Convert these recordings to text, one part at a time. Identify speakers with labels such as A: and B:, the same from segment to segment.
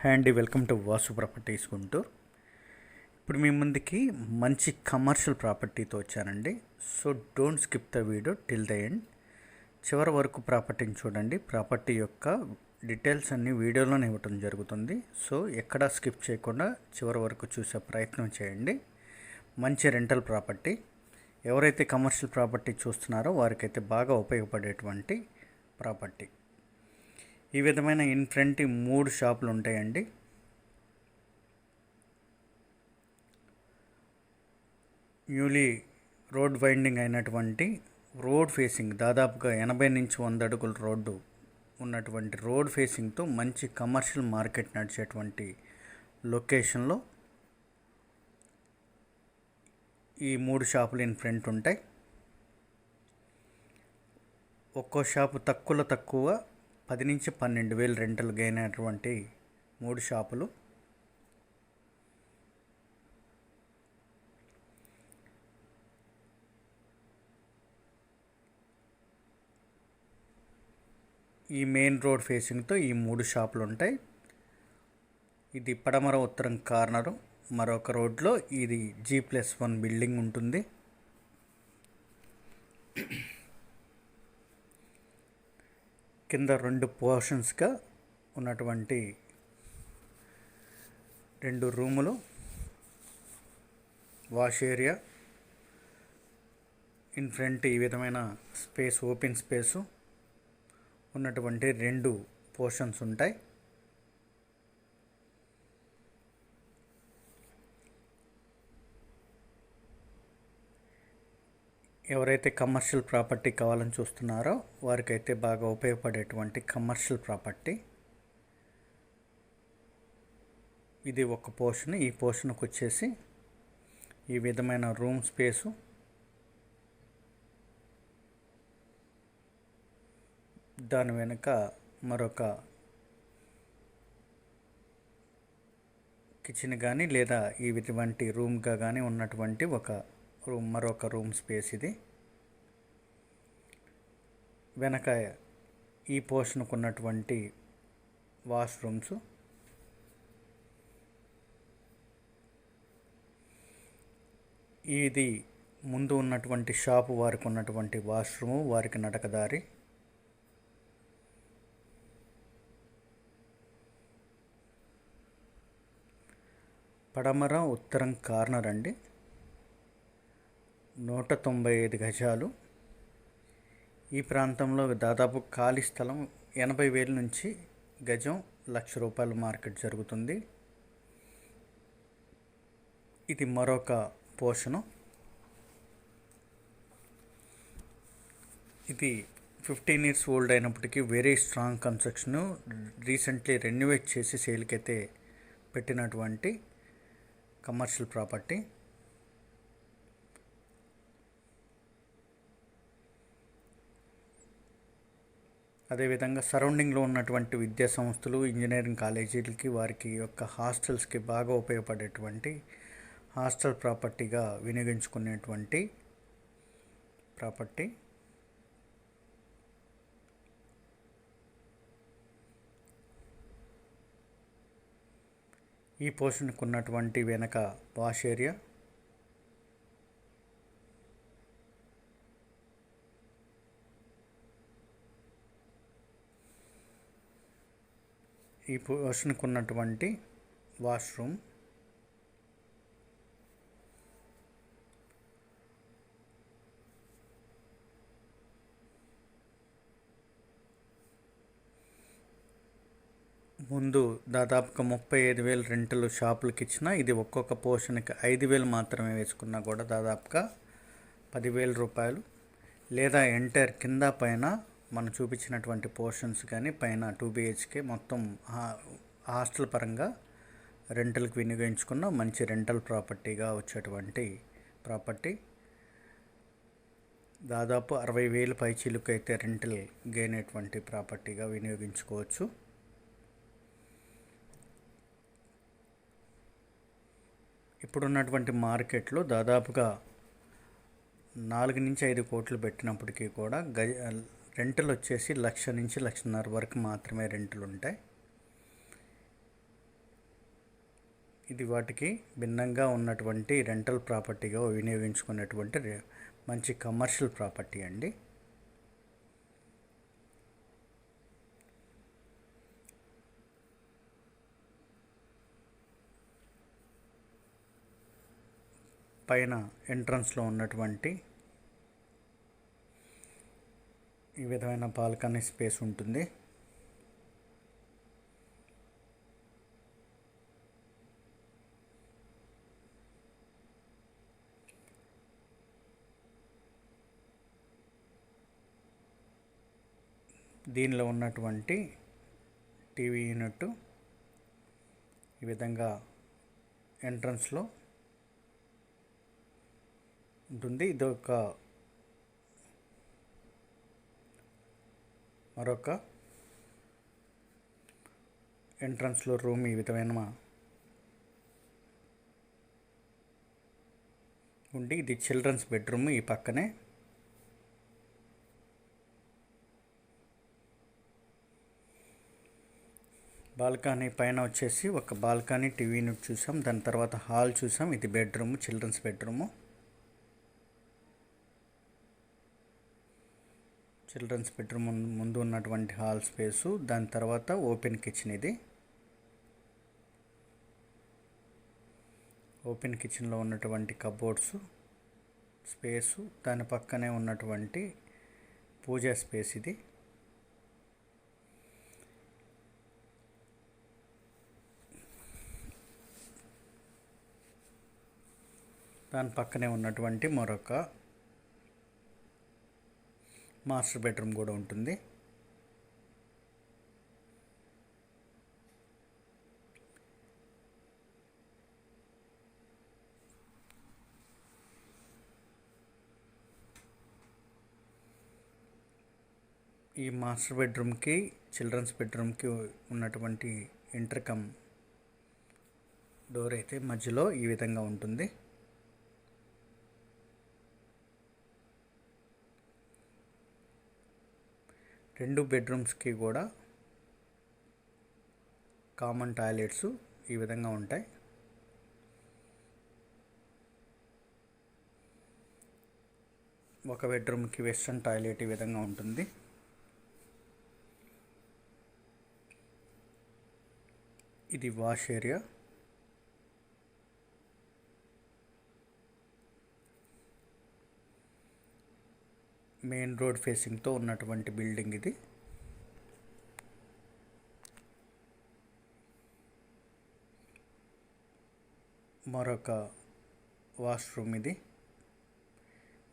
A: Hi అండి welcome to Vasu properties Guntur. ఇప్పుడు మీ ముందుకి మంచి కమర్షియల్ ప్రాపర్టీతో వచ్చానండి. So don't skip the video till the end చివరి వరకు ప్రాపర్టీని చూడండి. ప్రాపర్టీ యొక్క డీటెయిల్స్ అన్ని వీడియోలోనే ఇవ్వటం జరుగుతుంది. సో ఎక్కడా స్కిప్ చేయకుండా చివరి వరకు చూసే ప్రయత్నం చేయండి. మంచి రెంటల్ ప్రాపర్టీ ఎవరైతే కమర్షియల్ ప్రాపర్టీ చూస్తున్నారో వారికైతే బాగా ఉపయోగపడేటువంటి ప్రాపర్టీ ఈ విధమైన ఇన్ ఫ్రంట్ మూడు షాపులు ఉంటాయండి. న్యూలీ రోడ్ వైండింగ్ అయినటువంటి రోడ్ ఫేసింగ్ దాదాపుగా ఎనభై నుంచి వంద అడుగుల రోడ్డు ఉన్నటువంటి రోడ్ ఫేసింగ్తో మంచి కమర్షియల్ మార్కెట్ నడిచేటువంటి లొకేషన్లో ఈ మూడు షాపులు ఇన్ ఫ్రంట్ ఉంటాయి. ఒక్కో షాపు తక్కువలో తక్కువ పది నుంచి పన్నెండు వేలు రెంటలు అయినటువంటి మూడు షాపులు. ఈ మెయిన్ రోడ్ ఫేసింగ్తో ఈ మూడు షాపులు ఉంటాయి. ఇది పడమర ఉత్తరం కార్నరు. మరొక రోడ్లో ఇది జీ ప్లస్ వన్ బిల్డింగ్ ఉంటుంది. కింద రెండు పోర్షన్స్గా ఉన్నటువంటి రెండు రూములు వాష్ ఏరియా. ఇన్ ఫ్రంట్ ఈ విధమైన స్పేస్ ఓపెన్ స్పేసు. ఉన్నటువంటి రెండు పోర్షన్స్ ఉంటాయి. ఎవరైతే కమర్షియల్ ప్రాపర్టీ కావాలని చూస్తున్నారో వారికైతే బాగా ఉపయోగపడేటువంటి కమర్షియల్ ప్రాపర్టీ ఇది ఒక పోర్షన్ ఈ పోర్షన్కి వచ్చేసి ఈ విధమైన రూమ్ స్పేసు దాని వెనుక మరొక కిచెన్ కానీ లేదా ఈ ఇటువంటి రూమ్గా కానీ ఉన్నటువంటి ఒక రూమ్ మరొక రూమ్ స్పేస్ ఇది. వెనక ఈ పోర్షన్కు ఉన్నటువంటి వాష్రూమ్స్. ఇది ముందు ఉన్నటువంటి షాపు వారికి ఉన్నటువంటి వాష్రూము వారికి నడకదారి. పడమర ఉత్తరం కార్నర్ అండి. నూట తొంభై ఐదు గజాలు. ఈ ప్రాంతంలో దాదాపు ఖాళీ స్థలం ఎనభై వేల నుంచి గజం లక్ష రూపాయల మార్కెట్ జరుగుతుంది. ఇది మరొక పోషణం. ఇది ఫిఫ్టీన్ ఇయర్స్ ఓల్డ్ అయినప్పటికీ very strong construction recently renovate చేసి సేల్కి అయితే పెట్టినటువంటి కమర్షియల్ ప్రాపర్టీ. అదేవిధంగా సరౌండింగ్లో ఉన్నటువంటి విద్యా సంస్థలు ఇంజనీరింగ్ కాలేజీలకి వారికి యొక్క హాస్టల్స్కి బాగా ఉపయోగపడేటువంటి హాస్టల్ ప్రాపర్టీగా వినియోగించుకునేటువంటి ప్రాపర్టీ. ఈ పోర్షన్కి ఉన్నటువంటి వెనక వాష్ ఏరియా. ఈ పోర్షన్కి ఉన్నటువంటి వాష్రూమ్. ముందు దాదాపుగా ముప్పై ఐదు వేలు రెంటలు షాపులకి ఇచ్చిన ఇది ఒక్కొక్క పోర్షన్కి ఐదు వేలు మాత్రమే వేసుకున్నా కూడా దాదాపుగా పదివేల రూపాయలు. లేదా ఎంటైర్ కింద పైన మనం చూపించినటువంటి పోర్షన్స్ కానీ పైన టూ బిహెచ్కే మొత్తం హాస్టల్ పరంగా రెంటల్కి వినియోగించుకున్న. మంచి రెంటల్ ప్రాపర్టీగా వచ్చేటువంటి ప్రాపర్టీ. దాదాపు అరవై వేలు పైచీలకు అయితే రెంటల్ గైనటువంటి ప్రాపర్టీగా వినియోగించుకోవచ్చు. ఇప్పుడున్నటువంటి మార్కెట్లో దాదాపుగా నాలుగు నుంచి ఐదు కోట్లు పెట్టినప్పటికీ కూడా గజ రెంటలు వచ్చేసి లక్ష నుంచి లక్షన్నర వరకు మాత్రమే రెంటలు ఉంటాయి ఇది వాటికి భిన్నంగా ఉన్నటువంటి రెంటల్ ప్రాపర్టీగా వినియోగించుకున్నటువంటి మంచి కమర్షియల్ ప్రాపర్టీ అండి. పైన ఎంట్రన్స్లో ఉన్నటువంటి ఈ విధమైన బాల్కనీ స్పేస్ ఉంటుంది. దీనిలో ఉన్నటువంటి టీవీ యూనిట్ ఈ విధంగా ఎంట్రన్స్లో ఉంటుంది. ఇది ఒక మరొక ఎంట్రన్స్లో రూమ్ ఈ విధమైన ఉండి ఇది చిల్డ్రన్స్ బెడ్రూమ్ ఈ పక్కనే. బాల్కనీ పైన వచ్చేసి ఒక బాల్కనీ టీవీ చూసాం. దాని తర్వాత హాల్ చూసాం. ఇది bedroom children's bedroom. Children's bedroom ముందు- ముందు ఉన్నటువంటి హాల్ స్పేసు దాని తర్వాత ఓపెన్ కిచెన్ ఇది. ఓపెన్ కిచెన్లో ఉన్నటువంటి కబోర్డ్స్ స్పేసు దాని పక్కనే ఉన్నటువంటి పూజా స్పేస్ ఇది. దాని పక్కనే ఉన్నటువంటి మరొక మాస్టర్ బెడ్రూమ్ కూడా ఉంటుంది. ఈ మాస్టర్ బెడ్రూమ్కి చిల్డ్రన్స్ బెడ్రూమ్కి ఉన్నటువంటి ఇంటర్కమ్ డోర్ అయితే మధ్యలో ఈ విధంగా ఉంటుంది. రెండు బెడ్రూమ్స్కి కూడా కామన్ టాయిలెట్స్ ఈ విధంగా ఉంటాయి. ఒక బెడ్రూమ్కి వెస్ట్రన్ టాయిలెట్ ఈ విధంగా ఉంటుంది. ఇది వాష్ ఏరియా. మెయిన్ రోడ్ ఫేసింగ్తో ఉన్నటువంటి బిల్డింగ్ ఇది. మరొక వాష్రూమ్ ఇది.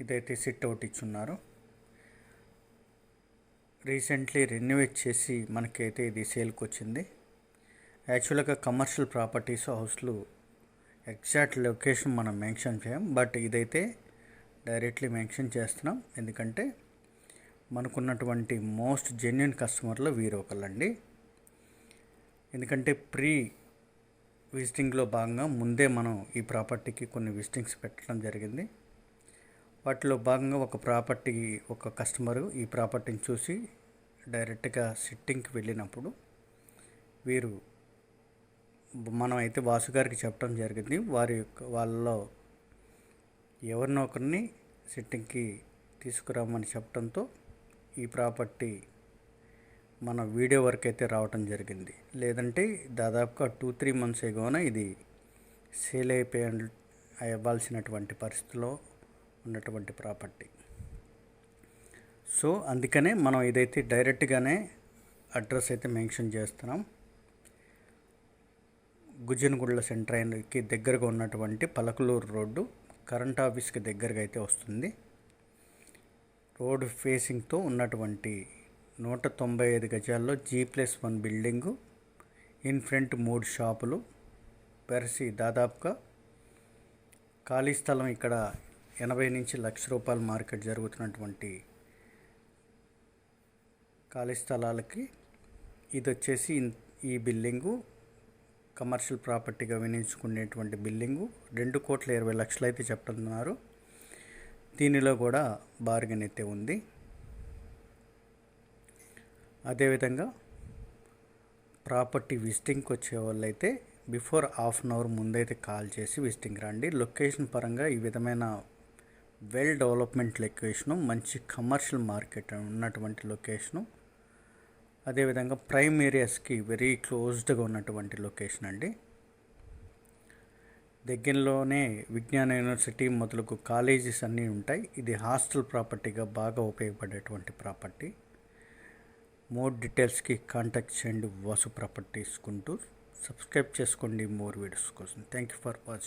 A: ఇదైతే సిట్ అవుట్ ఇచ్చున్నారు. రీసెంట్లీ రెన్యువేట్ చేసి మనకైతే ఇది సేల్కి వచ్చింది యాక్చువల్గా కమర్షియల్ ప్రాపర్టీస్ హౌస్లు ఎగ్జాక్ట్ లొకేషన్ మనం మెన్షన్ చేయం బట్ ఇదైతే డైరెక్ట్లీ మెన్షన్ చేస్తున్నాం. ఎందుకంటే మనకున్నటువంటి మోస్ట్ జెన్యున్ కస్టమర్లో వీరు ఒకళ్ళండి ఎందుకంటే ప్రీ విజిటింగ్లో భాగంగా ముందే మనం ఈ ప్రాపర్టీకి కొన్ని విజిటింగ్స్ పెట్టడం జరిగింది. వాటిలో భాగంగా ఒక ప్రాపర్టీ ఒక కస్టమరు ఈ ప్రాపర్టీని చూసి డైరెక్ట్గా సిట్టింగ్కి వెళ్ళినప్పుడు వీరు మనం అయితే వాసు గారికి చెప్పడం జరిగింది. వారి యొక్క వాళ్ళలో ఎవరినో ఒకరిని సిట్టింగ్కి తీసుకురామని చెప్పడంతో ఈ ప్రాపర్టీ మన వీడియో వర్క్ అయితే రావటం జరిగింది. లేదంటే దాదాపుగా టూ త్రీ మంత్స్ ఎగోన ఇది సేల్ అయిపోయి అవ్వాల్సినటువంటి పరిస్థితిలో ఉన్నటువంటి ప్రాపర్టీ. సో అందుకనే మనం ఇదైతే డైరెక్ట్గానే అడ్రస్ అయితే మెన్షన్ చేస్తున్నాం. గుజ్జనగుళ్ళ సెంటర్ అయినకి దగ్గరగా ఉన్నటువంటి పలకలూరు రోడ్డు. కరెంట్ ఆఫీస్కి దగ్గరగా అయితే వస్తుంది. రోడ్ ఫేసింగ్తో ఉన్నటువంటి నూట తొంభై ఐదు గజాల్లో G plus one building in front మూడు షాపులు పెరసి దాదాపుగా ఖాళీ స్థలం ఇక్కడ ఎనభై నుంచి లక్ష రూపాయల మార్కెట్ జరుగుతున్నటువంటి ఖాళీ స్థలాలకి ఇది వచ్చేసి ఈ బిల్డింగు. కమర్షియల్ ప్రాపర్టీగా వినియోగించుకునేటువంటి బిల్డింగు రెండు కోట్ల ఇరవై లక్షలు అయితే చెప్తున్నారు దీనిలో కూడా బార్గెన్ అయితే ఉంది. అదేవిధంగా ప్రాపర్టీ విజిటింగ్కి వచ్చే వాళ్ళైతే బిఫోర్ హాఫ్ అన్ అవర్ ముందైతే కాల్ చేసి విజిటింగ్ రండి. లొకేషన్ పరంగా ఈ విధమైన వెల్ డెవలప్మెంట్ లొకేషను మంచి కమర్షియల్ మార్కెట్ ఉన్నటువంటి లొకేషను అదేవిధంగా ప్రైమ్ ఏరియాస్కి వెరీ క్లోజ్డ్గా ఉన్నటువంటి లొకేషన్ అండి. దగ్గరలోనే విజ్ఞాన యూనివర్సిటీ మొదలగు కాలేజెస్ అన్నీ ఉంటాయి. ఇది హాస్టల్ ప్రాపర్టీగా బాగా ఉపయోగపడేటువంటి ప్రాపర్టీ. మోర్ డీటెయిల్స్కి కాంటాక్ట్ చేయండి వాసు ప్రాపర్టీస్ గుంటూరు. సబ్స్క్రైబ్ చేసుకోండి మోర్ వీడియోస్ కోసం. Thank you for watching.